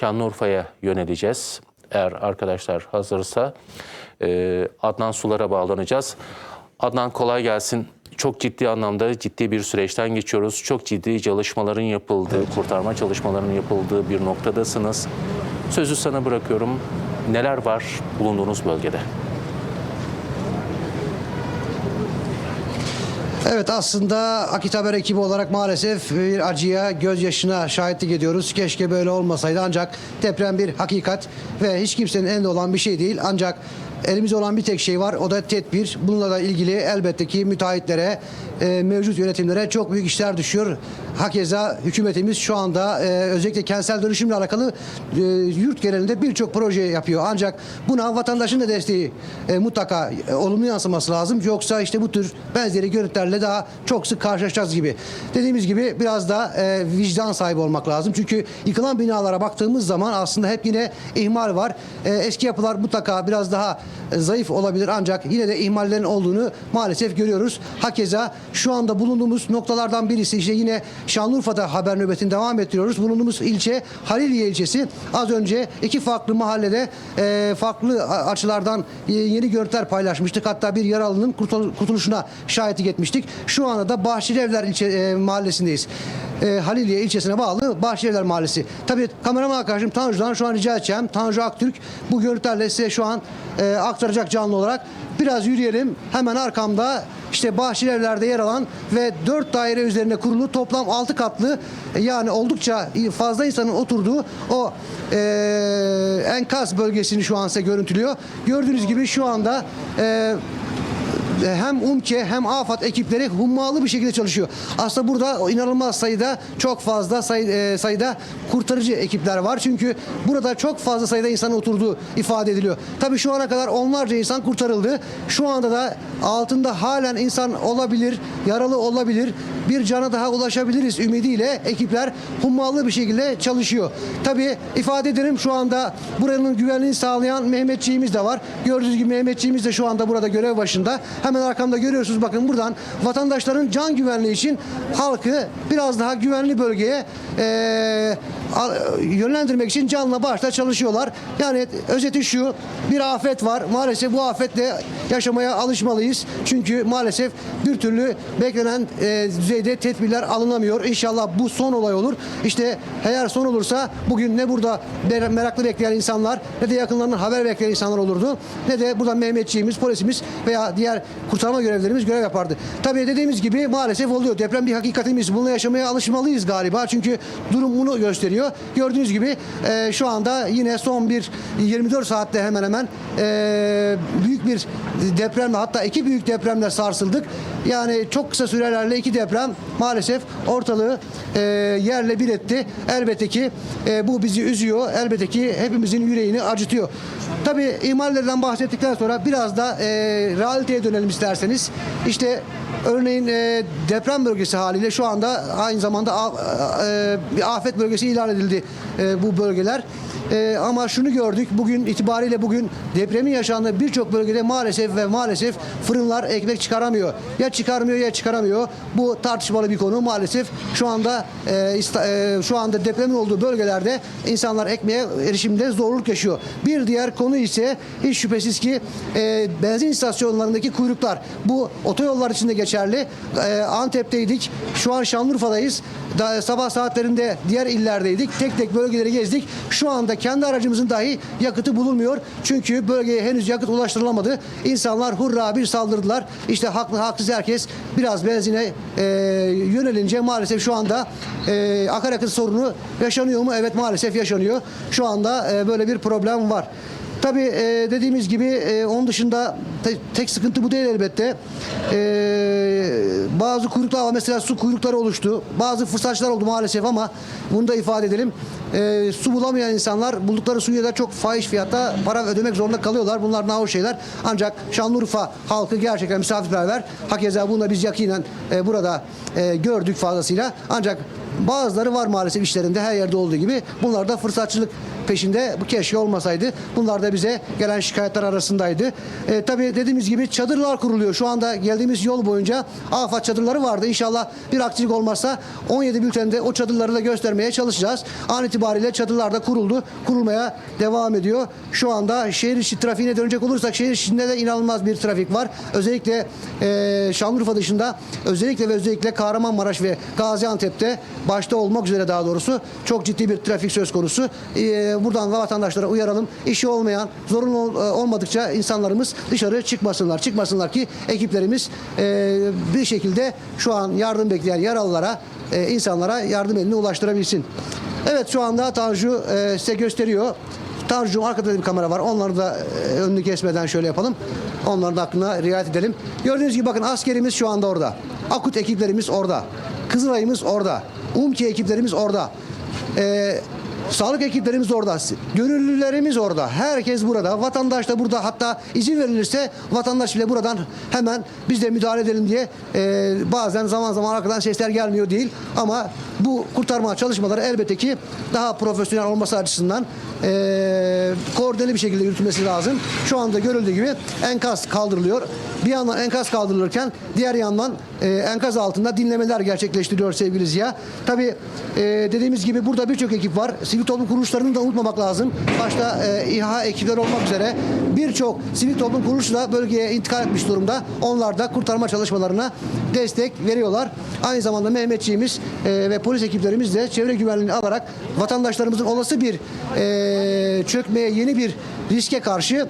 Şanlıurfa'ya yöneleceğiz. Eğer arkadaşlar hazırsa e, Adnan Sular'a bağlanacağız. Adnan kolay gelsin. Çok ciddi anlamda ciddi bir süreçten geçiyoruz. Çok ciddi çalışmaların yapıldığı, kurtarma çalışmalarının yapıldığı bir noktadasınız. Sözü sana bırakıyorum. Neler var bulunduğunuz bölgede? Evet aslında Akit Haber ekibi olarak maalesef bir acıya, gözyaşına şahitlik ediyoruz. Keşke böyle olmasaydı ancak deprem bir hakikat ve hiç kimsenin elinde olan bir şey değil. Ancak elimizde olan bir tek şey var o da tedbir. Bununla da ilgili elbette ki müteahhitlere, e, mevcut yönetimlere çok büyük işler düşüyor. Hakeza hükümetimiz şu anda e, özellikle kentsel dönüşümle alakalı e, yurt genelinde birçok proje yapıyor. Ancak buna vatandaşın da desteği mutlaka olumlu yansıması lazım. Yoksa işte bu tür benzeri görüntülerle daha çok sık karşılaşacağız gibi. Dediğimiz gibi biraz da vicdan sahibi olmak lazım. Çünkü yıkılan binalara baktığımız zaman aslında hep yine ihmal var. Eski yapılar mutlaka biraz daha zayıf olabilir ancak yine de ihmallerin olduğunu maalesef görüyoruz. Hakeza şu anda bulunduğumuz noktalardan birisi işte yine Şanlıurfa'da haber nöbetini devam ettiriyoruz. Bulunduğumuz ilçe Haliliye ilçesi. Az önce iki farklı mahallede e, farklı açılardan e, yeni görüntüler paylaşmıştık. Hatta bir yaralının kurtul- kurtuluşuna şahitlik etmiştik. Şu anda da Bahçelievler ilçe e, mahallesindeyiz. E, Haliliye ilçesine bağlı Bahçelievler mahallesi. Tabii kameraman arkadaşım Tanju'dan şu an rica edeceğim. Tanju Aktürk bu görüntülerle size şu an e, aktaracak canlı olarak. Biraz yürüyelim. Hemen arkamda işte Bahçelievler'de yer alan ve 4 daire üzerine kurulu toplam 6 katlı yani oldukça fazla insanın oturduğu o e, enkaz bölgesini şu an size görüntülüyor. Gördüğünüz gibi şu anda e, hem UMKE hem AFAD ekipleri hummalı bir şekilde çalışıyor. Aslında burada inanılmaz sayıda çok fazla sayı, e, sayıda kurtarıcı ekipler var. Çünkü burada çok fazla sayıda insanın oturduğu ifade ediliyor. Tabii şu ana kadar onlarca insan kurtarıldı. Şu anda da altında halen insan olabilir, yaralı olabilir. Bir cana daha ulaşabiliriz ümidiyle ekipler hummalı bir şekilde çalışıyor. Tabii ifade ederim şu anda buranın güvenliğini sağlayan Mehmetçiğimiz de var. Gördüğünüz gibi Mehmetçiğimiz de şu anda burada görev başında. Hemen arkamda görüyorsunuz bakın buradan vatandaşların can güvenliği için halkı biraz daha güvenli bölgeye al- yönlendirmek için canla başla çalışıyorlar. Yani özeti şu bir afet var. Maalesef bu afetle yaşamaya alışmalıyız. Çünkü maalesef bir türlü beklenen e, düzeyde tedbirler alınamıyor. İnşallah bu son olay olur. İşte eğer son olursa bugün ne burada mer- meraklı bekleyen insanlar ne de yakınlarından haber bekleyen insanlar olurdu. Ne de burada Mehmetçiğimiz, polisimiz veya diğer kurtarma görevlilerimiz görev yapardı. Tabii dediğimiz gibi maalesef oluyor. Deprem bir hakikatimiz. Bununla yaşamaya alışmalıyız galiba. Çünkü durum bunu gösteriyor. Gördüğünüz gibi e, şu anda yine son bir 24 saatte hemen hemen e, büyük bir depremle hatta iki büyük depremle sarsıldık. Yani çok kısa sürelerle iki deprem maalesef ortalığı e, yerle bir etti. Elbette ki e, bu bizi üzüyor. Elbette ki hepimizin yüreğini acıtıyor. Tabii ihmallerden bahsettikten sonra biraz da e, realiteye dönelim isterseniz. İşte örneğin e, deprem bölgesi haliyle şu anda aynı zamanda e, bir afet bölgesi ilan edildi e, bu bölgeler. E, ama şunu gördük bugün itibariyle bugün depremin yaşandığı birçok bölgede maalesef ve maalesef fırınlar ekmek çıkaramıyor. Ya çıkarmıyor ya çıkaramıyor. Bu tartışmalı bir konu maalesef şu anda e, ista- e, şu anda depremin olduğu bölgelerde insanlar ekmeğe erişimde zorluk yaşıyor. Bir diğer konu ise hiç şüphesiz ki e, benzin istasyonlarındaki kuyruklar. Bu otoyollar içinde geçerli. E, Antep'teydik. Şu an Şanlıurfa'dayız. Da, sabah saatlerinde diğer illerdeydik. Tek tek bölgeleri gezdik. Şu anda kendi aracımızın dahi yakıtı bulunmuyor. Çünkü bölgeye henüz yakıt ulaştırılamadı. İnsanlar hurra bir saldırdılar. İşte haklı haksız herkes biraz benzine e, yönelince maalesef şu anda e, akaryakıt sorunu yaşanıyor mu? Evet maalesef yaşanıyor. Şu anda e, böyle bir problem var. Tabii e, dediğimiz gibi e, onun dışında te- tek sıkıntı bu değil elbette. E, bazı kuyruklar var. Mesela su kuyrukları oluştu. Bazı fırsatçılar oldu maalesef ama bunu da ifade edelim. E, su bulamayan insanlar buldukları suya da çok fahiş fiyatta para ödemek zorunda kalıyorlar. Bunlar nahoş şeyler. Ancak Şanlıurfa halkı gerçekten misafirperver. Hakeza bunu da biz yakinen burada gördük fazlasıyla. Ancak bazıları var maalesef işlerinde her yerde olduğu gibi. Bunlar da fırsatçılık peşinde. Bu keşke olmasaydı. Bunlar da bize gelen şikayetler arasındaydı. E, tabii dediğimiz gibi çadırlar kuruluyor. Şu anda geldiğimiz yol boyunca AFAD çadırları vardı. İnşallah bir aksilik olmazsa 17 bültende o çadırları da göstermeye çalışacağız. An itibariyle çadırlar da kuruldu. Kurulmaya devam ediyor. Şu anda şehir içi trafiğine dönecek olursak şehir içinde de inanılmaz bir trafik var. Özellikle e, Şanlıurfa dışında özellikle ve özellikle Kahramanmaraş ve Gaziantep'te başta olmak üzere daha doğrusu çok ciddi bir trafik söz konusu. E, buradan da vatandaşlara uyaralım. İşi olmayan, zorunlu e, olmadıkça insanlarımız dışarı çıkmasınlar. Çıkmasınlar ki ekiplerimiz e, bir şekilde şu an yardım bekleyen yaralılara, e, insanlara yardım elini ulaştırabilsin. Evet şu anda Tanju size gösteriyor. Tanju'nun arkada da bir kamera var. Onları da önünü kesmeden şöyle yapalım. Onların da aklına riayet edelim. Gördüğünüz gibi bakın askerimiz şu anda orada. Akut ekiplerimiz orada. Kızılay'ımız orada. UMKE ekiplerimiz orada. E, Sağlık ekiplerimiz orada. Gönüllülerimiz orada. Herkes burada. Vatandaş da burada. Hatta izin verilirse vatandaş bile buradan hemen biz de müdahale edelim diye e, bazen zaman zaman arkadan sesler gelmiyor değil. Ama bu kurtarma çalışmaları elbette ki daha profesyonel olması açısından e, koordineli bir şekilde yürütülmesi lazım. Şu anda görüldüğü gibi enkaz kaldırılıyor. Bir yandan enkaz kaldırılırken diğer yandan e, enkaz altında dinlemeler gerçekleştiriyor sevgili Ziya. Tabii e, dediğimiz gibi burada birçok ekip var. Sivil toplum kuruluşlarını da unutmamak lazım. Başta e, İHA ekipleri olmak üzere birçok sivil toplum kuruluşu da bölgeye intikal etmiş durumda. Onlar da kurtarma çalışmalarına destek veriyorlar. Aynı zamanda Mehmetçiğimiz e, ve polis ekiplerimiz de çevre güvenliğini alarak vatandaşlarımızın olası bir e, çökmeye yeni bir riske karşı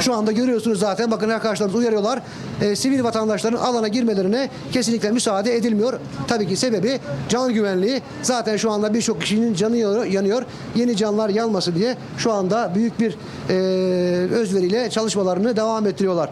şu anda görüyorsunuz zaten bakın arkadaşlarımız uyarıyorlar. E, sivil vatandaşların alana girmelerine kesinlikle müsaade edilmiyor. Tabii ki sebebi can güvenliği. Zaten şu anda birçok kişinin canı yanıyor-. Yeni canlar yanmasın diye şu anda büyük bir e, özveriyle çalışmalarını devam ettiriyorlar.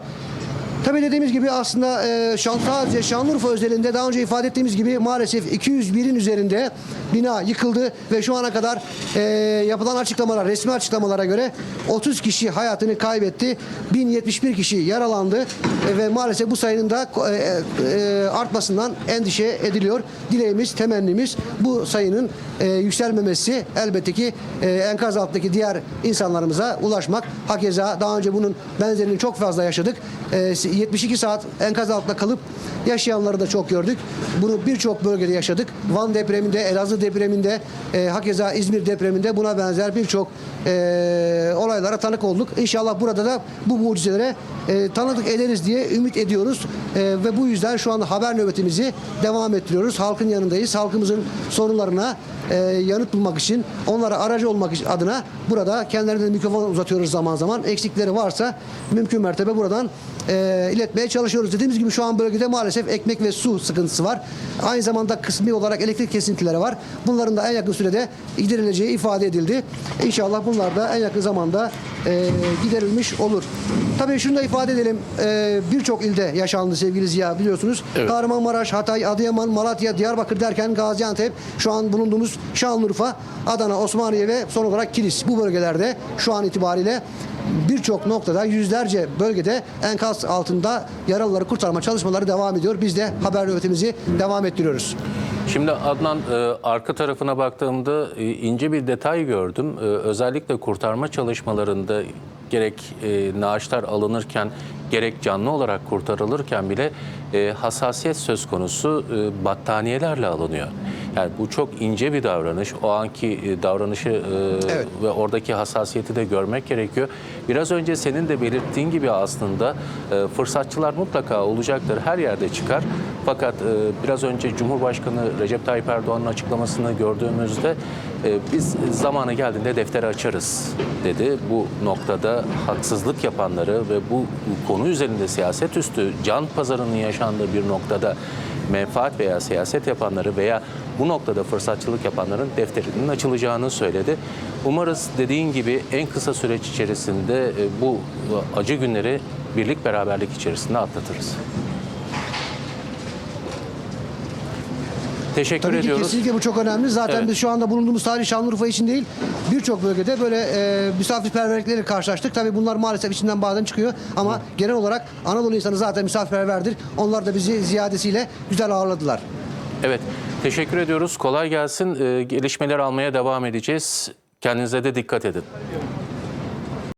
Tabii dediğimiz gibi aslında e, Şan, sadece Şanlıurfa özelinde daha önce ifade ettiğimiz gibi maalesef 201'in üzerinde bina yıkıldı ve şu ana kadar e, yapılan açıklamalar, resmi açıklamalara göre 30 kişi hayatını kaybetti, 1071 kişi yaralandı e, ve maalesef bu sayının da e, e, artmasından endişe ediliyor. Dileğimiz, temennimiz bu sayının e, yükselmemesi elbette ki e, enkaz altındaki diğer insanlarımıza ulaşmak. Hakeza daha önce bunun benzerini çok fazla yaşadık. E, 72 saat enkaz altında kalıp yaşayanları da çok gördük. Bunu birçok bölgede yaşadık. Van depreminde, Elazığ depreminde, e, hakeza İzmir depreminde buna benzer birçok e, olaylara tanık olduk. İnşallah burada da bu mucizelere e, tanıdık ederiz diye ümit ediyoruz. E, ve bu yüzden şu anda haber nöbetimizi devam ettiriyoruz. Halkın yanındayız. Halkımızın sorunlarına e, yanıt bulmak için, onlara aracı olmak adına burada kendilerine mikrofon uzatıyoruz zaman zaman. Eksikleri varsa mümkün mertebe buradan e, iletmeye çalışıyoruz. Dediğimiz gibi şu an bölgede maalesef ekmek ve su sıkıntısı var. Aynı zamanda kısmi olarak elektrik kesintileri var. Bunların da en yakın sürede giderileceği ifade edildi. İnşallah bunlar da en yakın zamanda e, giderilmiş olur. Tabii şunu da ifade edelim. E, Birçok ilde yaşandı sevgili Ziya biliyorsunuz. Evet. Kahramanmaraş, Hatay, Adıyaman, Malatya, Diyarbakır derken Gaziantep, şu an bulunduğumuz Şanlıurfa, Adana, Osmaniye ve son olarak Kilis. Bu bölgelerde şu an itibariyle birçok noktada yüzlerce bölgede enkaz altında yaralıları kurtarma çalışmaları devam ediyor. Biz de haber nöbetimizi devam ettiriyoruz. Şimdi Adnan e, arka tarafına baktığımda e, ince bir detay gördüm. E, özellikle kurtarma çalışmalarında gerek e, naaşlar alınırken gerek canlı olarak kurtarılırken bile e, hassasiyet söz konusu e, battaniyelerle alınıyor. Yani bu çok ince bir davranış. O anki e, davranışı e, Evet. ve oradaki hassasiyeti de görmek gerekiyor. Biraz önce senin de belirttiğin gibi aslında e, fırsatçılar mutlaka olacaktır. Her yerde çıkar. Fakat e, biraz önce Cumhurbaşkanı Recep Tayyip Erdoğan'ın açıklamasını gördüğümüzde e, biz zamanı geldiğinde defteri açarız dedi. Bu noktada haksızlık yapanları ve bu konu üzerinde siyaset üstü can pazarının yaşandığı bir noktada menfaat veya siyaset yapanları veya bu noktada fırsatçılık yapanların defterinin açılacağını söyledi. Umarız dediğin gibi en kısa süreç içerisinde e, bu acı günleri birlik beraberlik içerisinde atlatırız. Teşekkür Tabii ki ediyoruz. kesinlikle bu çok önemli. Zaten Evet. biz şu anda bulunduğumuz tarih Şanlıurfa için değil, birçok bölgede böyle e, misafirperverlikleri karşılaştık. Tabii bunlar maalesef içinden bazen çıkıyor ama genel olarak Anadolu insanı zaten misafirperverdir. Onlar da bizi ziyadesiyle güzel ağırladılar. Evet, teşekkür ediyoruz. Kolay gelsin. Ee, gelişmeleri almaya devam edeceğiz. Kendinize de dikkat edin.